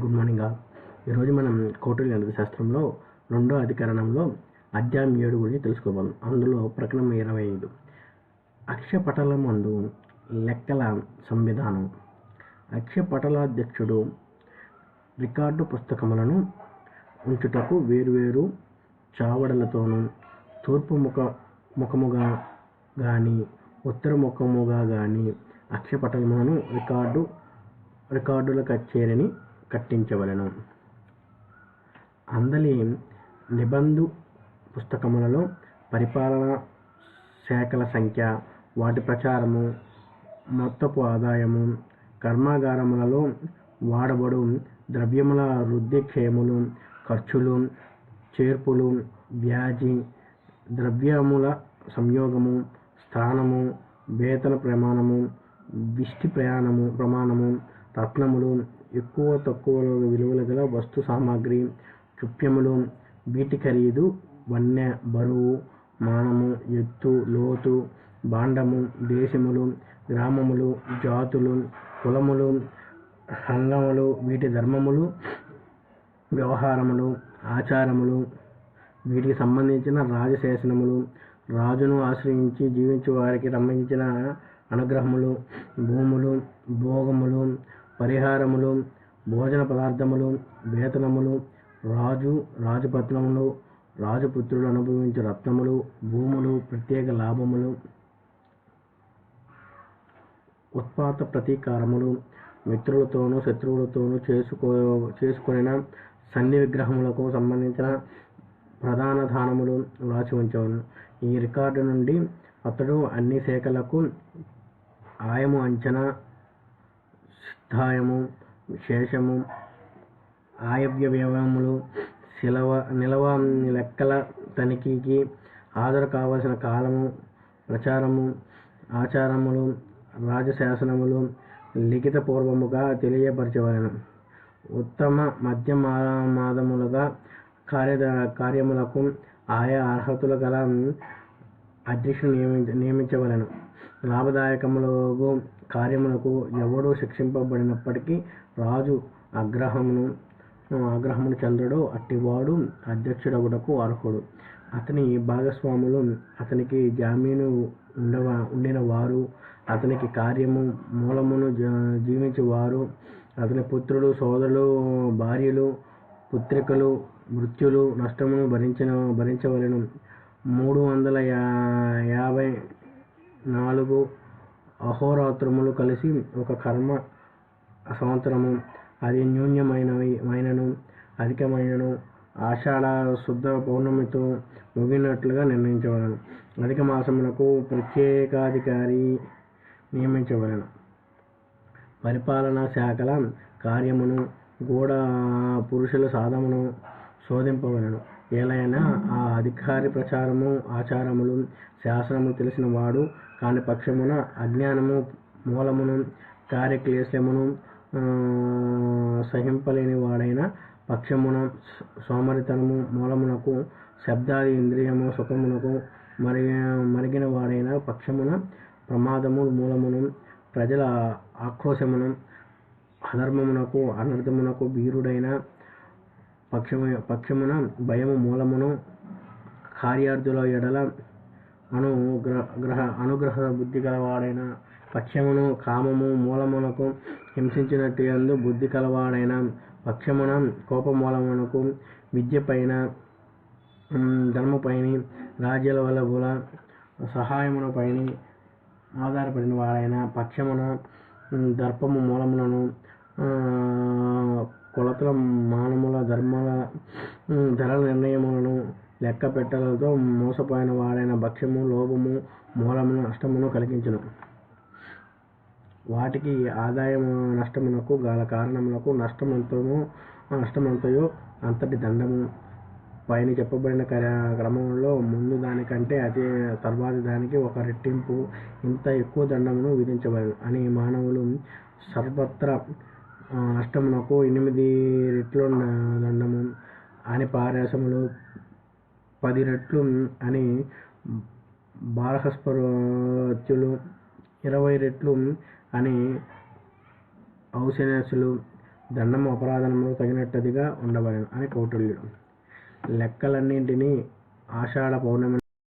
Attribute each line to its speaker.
Speaker 1: Good morning all. ఈరోజు మనం కౌటిల్య అర్థశాస్త్రంలో శాస్త్రంలో రెండో అధికరణంలో అధ్యాయం ఏడు గురించి తెలుసుకోవాలి అందులో ప్రకటన ఇరవై ఐదు. అక్షపటలమందు లెక్కల సంవిధానం. అక్షపటలాధ్యక్షుడు రికార్డు పుస్తకములను ఉంచుటకు వేరువేరు చావడలతోనూ తూర్పు ముఖ ముఖముగా కానీ ఉత్తర ముఖముగా కానీ అక్షపటలములను రికార్డు రికార్డుల కచేరిని కట్టించవలెను. అందలి నిబంధు పుస్తకములలో పరిపాలన శాఖల సంఖ్య వాటి ప్రచారము మొత్తపు ఆదాయము కర్మాగారములలో వాడబడు ద్రవ్యముల వృద్ధి క్షయములు ఖర్చులు చేర్పులు వ్యాధి ద్రవ్యముల సంయోగము స్థానము వేతన ప్రమాణము విష్టి ప్రయాణము ప్రమాణము రత్నములు ఎక్కువ తక్కువ విలువల గల వస్తు సామాగ్రి చుప్యములు వీటి ఖరీదు వన్నె బరువు మానము ఎత్తు లోతు భాండము దేశములు గ్రామములు జాతులు కులములు సంఘములు వీటి ధర్మములు వ్యవహారములు ఆచారములు వీటికి సంబంధించిన రాజశాసనములు రాజును ఆశ్రయించి జీవించే వారికి సంబంధించిన అనుగ్రహములు భూములు పరిహారములు భోజన పదార్థములు వేతనములు రాజు రాజపత్నములు రాజపుత్రులు అనుభవించే రత్నములు భూములు ప్రత్యేక లాభములు ఉత్పాత ప్రతీకారములు మిత్రులతోనూ శత్రువులతోనూ చేసుకో చేసుకొనిన సన్ని విగ్రహములకు సంబంధించిన ప్రధాన దానములు వ్రాసి ఉంచవలను ఈ రికార్డు నుండి అతడు అన్ని శాఖలకు ఆయము అంచనా అధ్యాయము శేషము ఆయవ్య వ్యయములు శిలవ నిలవ లెక్కల తనిఖీకి హాజరు కావలసిన కాలము ప్రచారము ఆచారములు రాజశాసనములు లిఖితపూర్వముగా తెలియపరచవలను. ఉత్తమ మధ్య మాదములుగా కార్య కార్యములకు ఆయా అర్హతలు గల అధ్యక్షుడు నియమించ నియమించవలెను. లాభదాయకములకు కార్యములకు ఎవడు శిక్షింపబడినప్పటికీ రాజు అగ్రహమును ఆగ్రహమును చంద్రుడు అట్టివాడు అధ్యక్షుడగుటకు అర్హుడు. అతని భాగస్వాములు అతనికి జామీను ఉండవ ఉండిన వారు అతనికి కార్యము మూలమును జీవించేవారు అతని పుత్రులు సోదరులు భార్యలు పుత్రికలు మృత్యులు నష్టమును భరించిన భరించవలెను. మూడు వందల యా నాలుగు అహోరాత్రములు కలిసి ఒక కర్మ సంవత్సరము. అది న్యూన్యమైనవి మైనను అధికమైనను ఆషాఢ శుద్ధ పౌర్ణమితో ముగినట్లుగా నిర్ణయించవలను అధిక మాసమునకు ప్రత్యేకాధికారి నియమించవలను పరిపాలనా శాఖల కార్యమును కూడా పురుషుల సాధమును శోధింపవలను ఏలైనా ఆ అధికారి ప్రచారము ఆచారములు శాసనము తెలిసిన వాడు కాని పక్షమున అజ్ఞానము మూలమును కార్యక్లేశమును సహింపలేని వాడైన పక్షమున సోమరితనము మూలమునకు శబ్దాది ఇంద్రియము సుఖమునకు మరి మరిగిన వాడైన పక్షమున ప్రమాదము మూలమును ప్రజల ఆక్రోశమును అధర్మమునకు అనర్థమునకు వీరుడైన పక్షము పక్షమున భయము మూలమును కార్యార్థుల ఎడల అను గ్రహ అనుగ్రహ బుద్ధి గలవాడైన పక్షమును కామము మూలమునకు హింసించినట్టు ఎందు బుద్ధి కలవాడైన పక్షమున కోపమూలమునకు విద్యపైన ధర్మపైని రాజ్యాల వల్లబుల సహాయమునపైని ఆధారపడిన వాడైన పక్షమున దర్పము మూలములను కొలతల మానముల ధర్మాల ధర నిర్ణయములను లెక్క పెట్టలతో మోసపోయిన వాడైన భక్ష్యము లోభము మూలమును నష్టమును కలిగించును. వాటికి ఆదాయము నష్టమునకు గల కారణములకు నష్టమంతము నష్టమంతయో అంతటి దండము. పైన చెప్పబడిన క్రమంలో ముందు దానికంటే అతి తర్వాతి దానికి ఒక రెట్టింపు. ఇంత ఎక్కువ దండమును విధించబడదు అని మానవులు సర్వత్ర అష్టమునకు ఎనిమిది రెట్లు దండము అని పారాసములు పది రెట్లు అని బారహస్పత్యులు ఇరవై రెట్లు అని ఔసనేసులు దండము అపరాధములు తగినట్టుగా ఉండవలెను అని కౌటిల్యుడు. లెక్కలన్నింటినీ ఆషాఢ పౌర్ణమి